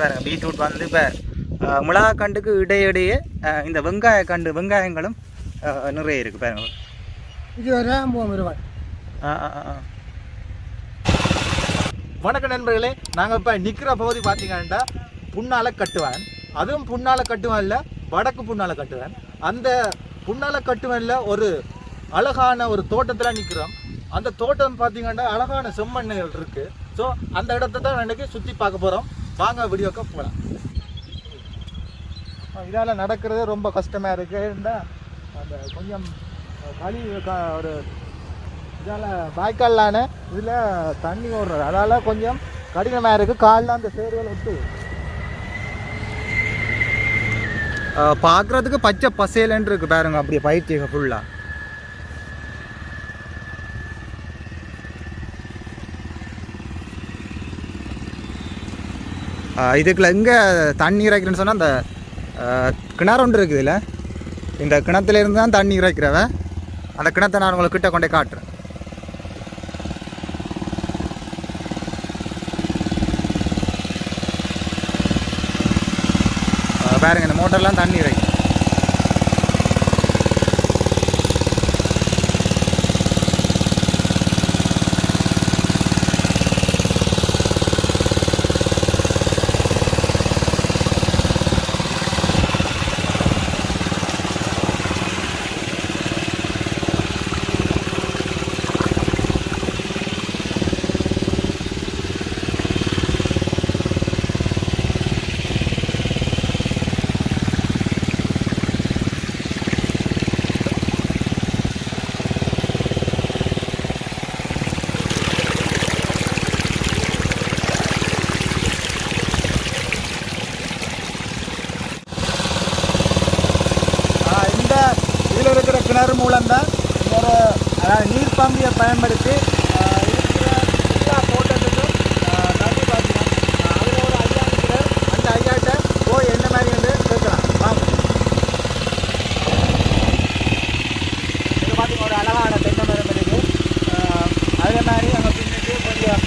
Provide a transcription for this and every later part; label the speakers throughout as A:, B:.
A: பாருங்க பீட்ரூட் வந்து இப்போ மிளகா கண்டுக்கு இடையிடையே இந்த வெங்காய கண்டு வெங்காயங்களும் நிறைய இருக்குது பாருங்க.
B: இது ஒரு ஐம்பது ரூபாய்.
A: ஆ ஆ ஆ, ஆ
C: வணக்கம் நண்பர்களே நாங்கள் இப்போ நிற்கிற பகுதி பார்த்தீங்கன்னா புண்ணால கட்டுவான். அதுவும் புண்ணால கட்டுவான்ல வடக்கு புண்ணால கட்டுவான். அந்த புண்ணால கட்டுவான்ல ஒரு அழகான ஒரு தோட்டத்தில் நிற்கிறோம் அந்த தோட்டம் பார்த்தீங்கன்னா அழகான செம்மண்ணுகள் இருக்கு. ஸோ அந்த இடத்த தான் இன்னைக்கு சுற்றி பார்க்க போகிறோம் வாங்க வீடியோக்கு போகலாம் இதால் நடக்கிறது ரொம்ப கஷ்டமாக இருக்கு. ஏன்னா அந்த கொஞ்சம் வழி ஒரு இதால் வாய்க்காலான இதில் தண்ணி ஓடுறது. அதால் கொஞ்சம் கடினமாக இருக்குது காலில் அந்த சேறுகள் விட்டு.
A: பார்க்குறதுக்கு பச்சை பசேலன்னு இருக்கு பாருங்க. அப்படியே பயிற்சி ஃபுல்லாக இதுக்குள்ள எங்கே தண்ணி இறைக்கிறேன்னு சொன்னால் அந்த கிணறு ஒன்று இருக்குது இல்லை இந்த கிணத்துலேருந்து தான் தண்ணி இறைக்கிறவன் அந்த கிணத்தை நான் உங்களுக்கு கிட்ட கொண்டே காட்டுறேன். பாருங்கள் இந்த மோட்டர்லாம் தண்ணி இறைக்கும்
C: ஆ, இந்த இதில் இருக்கிற கிணறு மூலம் தான் ஒரு அதாவது நீர் பம்பியை பயன்படுத்தி ஆ, இருக்கிற எல்லா தோட்டத்துக்கும் ஆ, தண்ணி பாய்ச்சலாம் அதில் ஒரு ஐயா இருக்கிறார் அந்த ஐயாட்ட போய் என்ன மாதிரி வந்து கேட்கலாம் வாங்க இது பார்த்தீங்கன்னா ஒரு அழகான தென்னை மரம் இருக்கு ஆ, அதே மாதிரி அங்கே பின்னுக்கு கொஞ்சம்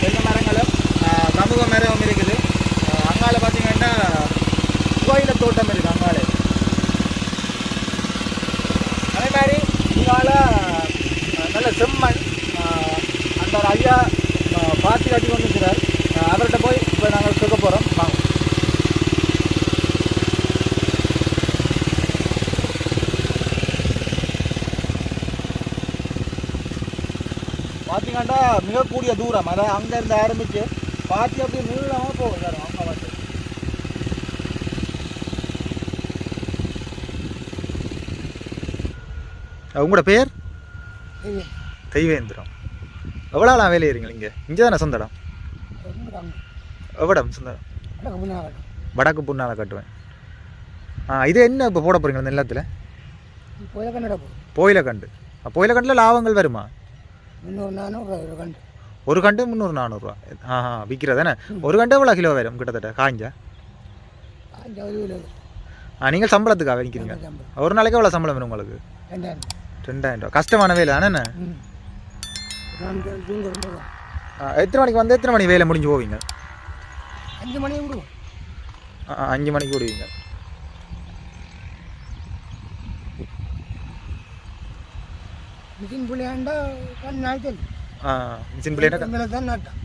C: தென்னை மரங்களும் ஆ, கமுக மரம் இருக்குது ஆ, அங்கால பார்த்தீங்கன்னா கோயில தோட்டம் இருக்கு அங்காலே அதே மாதிரி இங்கால அஹ், நல்ல செம்மண் அந்த ஒரு ஐயா பாட்டி பாத்தி கட்டி கொண்டு இருக்கிறார் அவர்கிட்ட போய் இப்போ நாங்கள் சொல்ல போகிறோம் வாங்க பார்த்தீங்கன்னா மிகக்கூடிய தூரம். அதாவது அங்கேருந்து ஆரம்பித்து பாத்தி அப்படியே நீளமாக போகும். சார் அவங்க பார்த்து
A: உங்களோட பேர்? தெய்வேந்திரம். எவ்வளோ நாள் வேலை ஏறீங்க இங்கே? இங்கே தானே சொந்த இடம் எவ்வளோ சொந்த இடம் வடக்கு புண்ணால கட்டுவேன். ஆ இது என்ன இப்போ போட போகிறீங்க இந்த நிலத்தில்?
B: போய் கண்ணட போ
A: போயில கண்டு போயில கண்டில் லாபங்கள் வருமா?
B: ஒரு கண்டு
A: முந்நூறு நானூறுரூவா ஆ ஆ விற்கிறதானே ஒரு கண்டு எவ்வளோ கிலோ வரும் கிட்டத்தட்ட? காஞ்சா ஆ நீங்கள் சம்பளத்துக்காக விற்கிறீங்க ஒரு நாளைக்கு எவ்வளோ சம்பளம் வரும் உங்களுக்கு?
B: ரெண்டாயிரம்
A: ரூபா. கஷ்டமான வேலை தானே எத்தனை மணிக்கு வந்து எத்தனை மணி வேலை முடிஞ்சு போவீங்க?
B: அஞ்சு மணி விடுவோம்.
A: அஞ்சு மணிக்கு விடுவீங்க.
B: மிஷின் புள்ளியாண்டா நாய்த்தல்
A: ஆ மிஷின்
B: நாட்டான்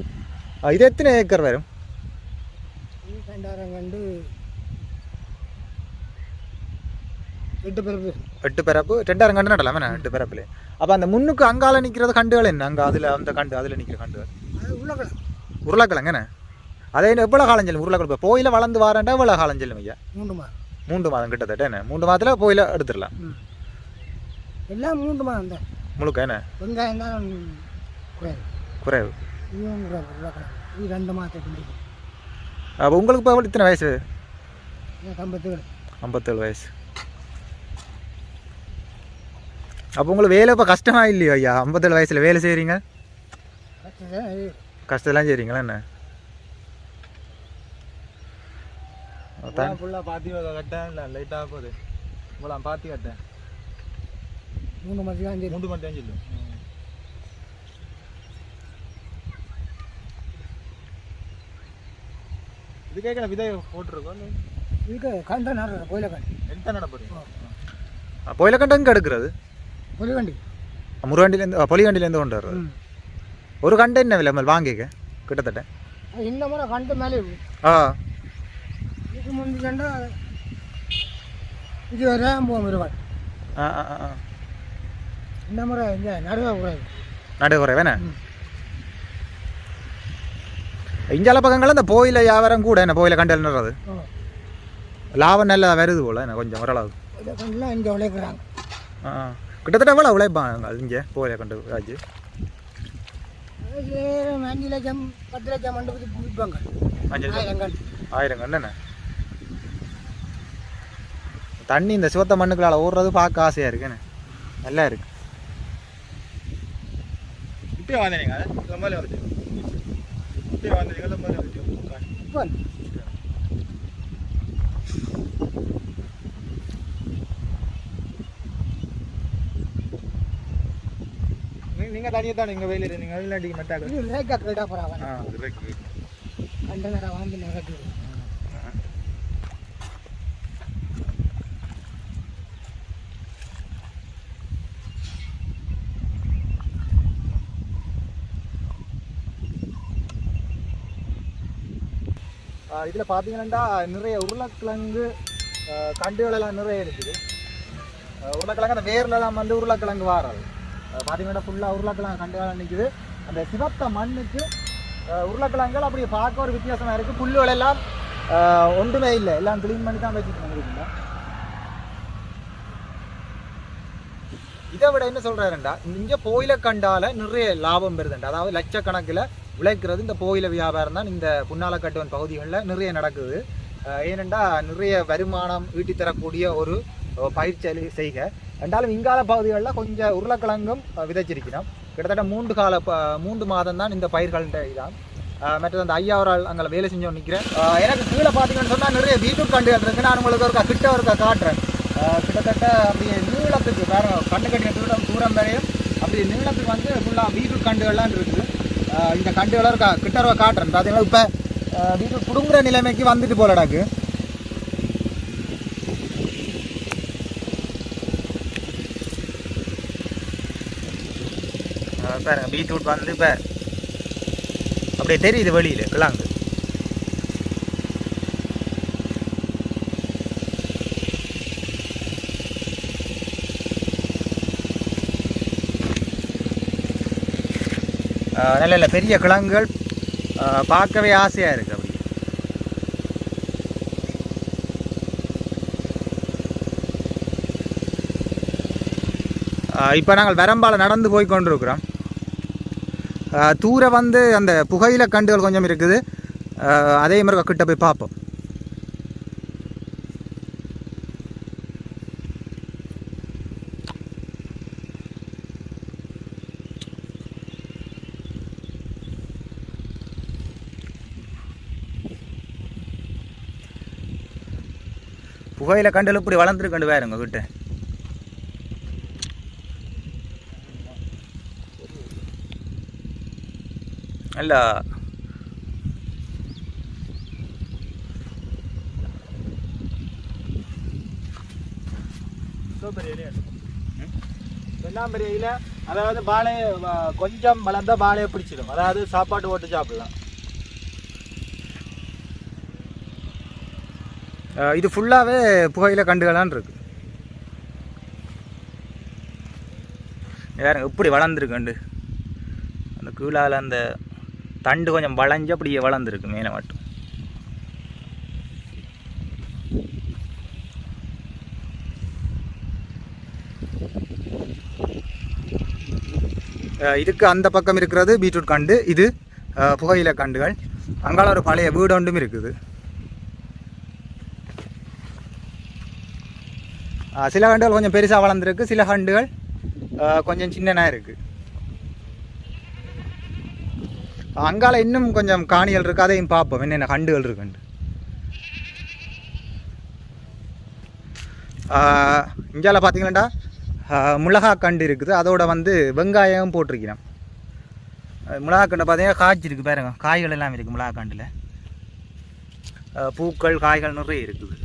A: இது எத்தனை ஏக்கர் வரும்?
B: ரெண்டாயிரம் கண்டு எட்டு பிறப்பு
A: எட்டு பிறப்பு ரெண்டாயிரம் கண்டு நடலாம் என்ன எட்டு பிறப்புல அப்போ அந்த முன்னுக்கு அங்கால நிற்கிறது கண்டுகள் என்ன அங்கே அதில் அந்த கண்டு அதில் நிற்கிற கண்டுகள்
B: உள்ளக்கலாம்
A: உருளைக்கிழங்கு என்ன அதே எவ்வளோ காலம் செல்லும் உருளைக்கிழங்கு போயில வளர்ந்து வாரண்டா எவ்வளோ காலம் செல்லும் ஐயா
B: மூன்று மாதம்
A: மூன்று மாதம் கிட்டத்தட்ட என்ன மூன்று மாதத்தில் போயில எடுத்துடலாம்
B: எல்லாம் மூன்று மாதம் தான்
A: முழுக்க என்ன
B: வெங்காயம் தான்
A: குறைவு
B: குறைவு இது ரெண்டு மாதத்துக்கு
A: அப்போ உங்களுக்கு இப்போ எவ்வளோ இத்தனை வயசு
B: கம்பத்துகள்
A: ஐம்பத்தேழு வயசு அப்போ உங்களுக்கு வேலை இப்போ கஷ்டமா இல்லையோ ஐயா? ஐம்பத்தேழு வயசில் வேலை செய்கிறீங்க கஷ்டம்லாம் செய்கிறீங்களா என்ன?
C: ஃபுல்லாக பாத்தி கட்டேன். இல்லை லைட்டாக போகுது. இவ்வளோ பாத்தி கட்டேன்.
B: மூணு மாதத்துக்கு அஞ்சு
C: மூன்று மட்டும் சொல்லும் இது கேட்கல விதை போட்டிருக்கோம்.
B: இதுக்கு கண்ட நடுற கோயில கண்டு
C: எந்த நட போறீங்க
A: பொயிலக்கண்டு எங்கே எடுக்கிறது? பொலிகண்டிலேருந்து கொண்டு வர்றது
B: ம்
A: ஒரு கண்டு என்ன விலை மேல் வாங்கிக்க கிட்டத்தட்ட
B: அது இந்த முறை கண்டு மேலே.
A: ஆ
B: இதுக்கு முந்தி கண்டா இது வரை ஐம்பது ரூபாய்
A: ஆ ஆ, ஆ,
B: இந்த முறை இந்த நடுவே கூடாது
A: நடு குறைவேண்ணே
B: ம்.
A: இஞ்சால பக்கங்கள் இந்த போயில வியாபாரம் கூட என்ன போயில கண்டல் நடுறது
B: ஓ
A: லாபம் நல்லா வருது போல என்ன கொஞ்சம் ஓரளவு
B: இங்கே உழைக்கிறாங்க
A: ஆ. கிட்டத்தட்ட எவ்வளோ உழைப்பாங்க இங்கே போயில கண்டு ராஜு?
B: அஞ்சு லட்சம் பத்து லட்சம் மண்டபத்துக்கு விற்பாங்க.
A: அஞ்சு லட்சம்.
B: ஆயிரம்
A: என்ன? தண்ணி இந்த சிவத்த மண்ணுக்களால் ஓடுறது பார்க்க ஆசையாக இருக்குண்ணே நல்லா இருக்கு.
C: இப்பயே வந்தீங்க இப்பயே வந்தீங்க இல்லை மேலே வந்துட்டு
B: இப்போ
C: நீங்கள் தனியாக தான் நீங்கள் வெயில் இருந்தீங்க இல்லாட்டி மெட்டாக
B: இது ரேக்கா கிரேடா பரவாயில்ல
C: ஆ இருக்கு
B: கண்ட நேரம் வாங்கி நிகழ்ச்சி
A: இதில் பார்த்தீங்கன்னா நிறைய உருளைக்கிழங்கு ஆ, கண்டுகள் எல்லாம் நிறைய இருக்குது. உருளைக்கிழங்கு அந்த வேரில் தான் வந்து உருளைக்கிழங்கு வாரது பார்த்தீங்கன்னா ஃபுல்லாக உருளைக்கிழங்கு கண்டுகள் நிற்குது அந்த சிவத்த மண்ணுக்கு உருளைக்கிழங்குகள் அப்படி பார்க்க ஒரு வித்தியாசமாக இருக்குது புல்லுகள் எல்லாம் ஒன்றுமே இல்லை. எல்லாம் க்ளீன் பண்ணி தான் வச்சுட்டு இதை விட என்ன சொல்கிறாருண்டா இங்கே போயில கண்டால நிறைய லாபம் வருதுண்டா அதாவது லட்சக்கணக்கில் உழைக்கிறது இந்த போயில வியாபாரம் தான். இந்த புன்னாலக்கட்டுவன் பகுதிகளில் நிறைய நடக்குது. அஹ் ஏனெண்டா நிறைய வருமானம் ஈட்டி தரக்கூடிய ஒரு பயிற்சி செய்க. ரெண்டாலும் இங்கால பகுதிகளில் கொஞ்சம் உருளைக்கிழங்கும் விதைச்சிருக்கிறோம். கிட்டத்தட்ட மூன்று கால மூன்று மாதம் தான் இந்த பயிர்கள்ட்ட இதான். அஹ், மற்றது அந்த ஐயாவரால் அங்கே வேலை செஞ்சு நிற்கிறேன் எனக்கு கீழே பார்த்தீங்கன்னு சொன்னால் நிறைய பீட்ரூட் கண்டுகள் இருக்கு நான் உங்களுக்கு ஒரு கிட்ட ஒரு காட்டுறேன். கிட்டத்தட்ட அப்படியே நீளத்துக்கு வேற கண்டு கட்டின தூரம் தூரம் வரையும் அப்படி நீளத்துக்கு வந்து ஃபுல்லாக பீட்ரூட் கண்டுகள்லாம் இருக்குது. இந்த கண்டுகளை இருக்கா கிட்ட ஒரு காட்டுறேன். பார்த்தீங்கன்னா இப்போ பீட்ரூட் புடுங்குற நிலைமைக்கு வந்துட்டு போலடாக்கு. பாருங்கள் பீட்ரூட் வந்து இப்போ அப்படியே தெரியுது வெளியில் கிழங்கு நல்ல நல்ல பெரிய கிழங்குகள் பார்க்கவே ஆசையாக இருக்குது அப்படி. இப்போ நாங்கள் வரம்பால் நடந்து போய் கொண்டிருக்கிறோம். தூர வந்து அந்த புகையில கண்டுகள் கொஞ்சம் இருக்குது. அதே மாதிரி கிட்ட போய் பார்ப்போம். புகையில கண்டுகள் இப்படி வளர்ந்துருக்கண்டு வேறு உங்ககிட்ட. நல்லா
C: இலை அதாவது பாலை வ- கொஞ்சம் வளர்ந்தா பாலையை பிடிச்சிடும் அதாவது சாப்பாடு போட்டு சாப்பிடலாம்
A: இது ஃபுல்லாகவே புகையில கண்டுகளான் இருக்கு வேற இப்படி வளர்ந்துருக்குண்டு அந்த கீழால் அந்த தண்டு கொஞ்சம் வளைஞ்சு அப்படியே வளர்ந்துருக்கு மேலே மட்டும். இதுக்கு அந்த பக்கம் இருக்கிறது பீட்ரூட் கண்டு இது புகையில கண்டுகள். அங்கால ஒரு பழைய வீடு ஒன்றும் இருக்குது. சில கண்டுகள் கொஞ்சம் பெருசாக வளர்ந்துருக்கு சில கண்டுகள் கொஞ்சம் சின்னனாக இருக்குது அங்கால இன்னும் கொஞ்சம் காணிகள் இருக்கு அதையும் பார்ப்போம். என்னென்ன கண்டுகள் இருக்குண்டு இந்தியாவில் பார்த்தீங்கன்னாடா மிளகா கண்டு இருக்குது. அதோட வந்து வெங்காயம் போட்டிருக்கிறேன் மிளகா கண்டு பார்த்தீங்கன்னா காய்ச்சிருக்கு பாருங்க. காய்கள் எல்லாம் இருக்குது மிளகா கண்டில் பூக்கள் காய்கள் நிறைய இருக்குது.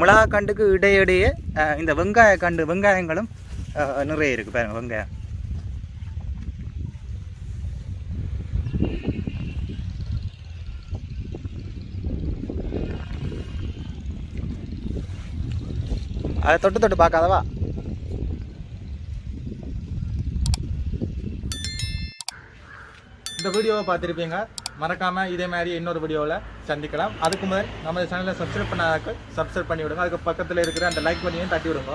A: மிளகா கண்டுக்கு இடையிடையே இந்த வெங்காய கண்டு வெங்காயங்களும் நிறைய இருக்குது பாருங்கள் வெங்காயம் அதை தொட்டு தொட்டு பார்க்காதவா?
C: இந்த வீடியோவை பார்த்துருப்பீங்க. மறக்காமல் இதே மாதிரி இன்னொரு வீடியோவில் சந்திக்கலாம். அதுக்கு முதல் நம்ம சேனலை சப்ஸ்கிரைப் பண்ணாதாக்கள் சப்ஸ்கிரைப் பண்ணி விடுங்க அதுக்கு பக்கத்தில் இருக்கிற அந்த லைக் பண்ணியும் தட்டி விடுங்க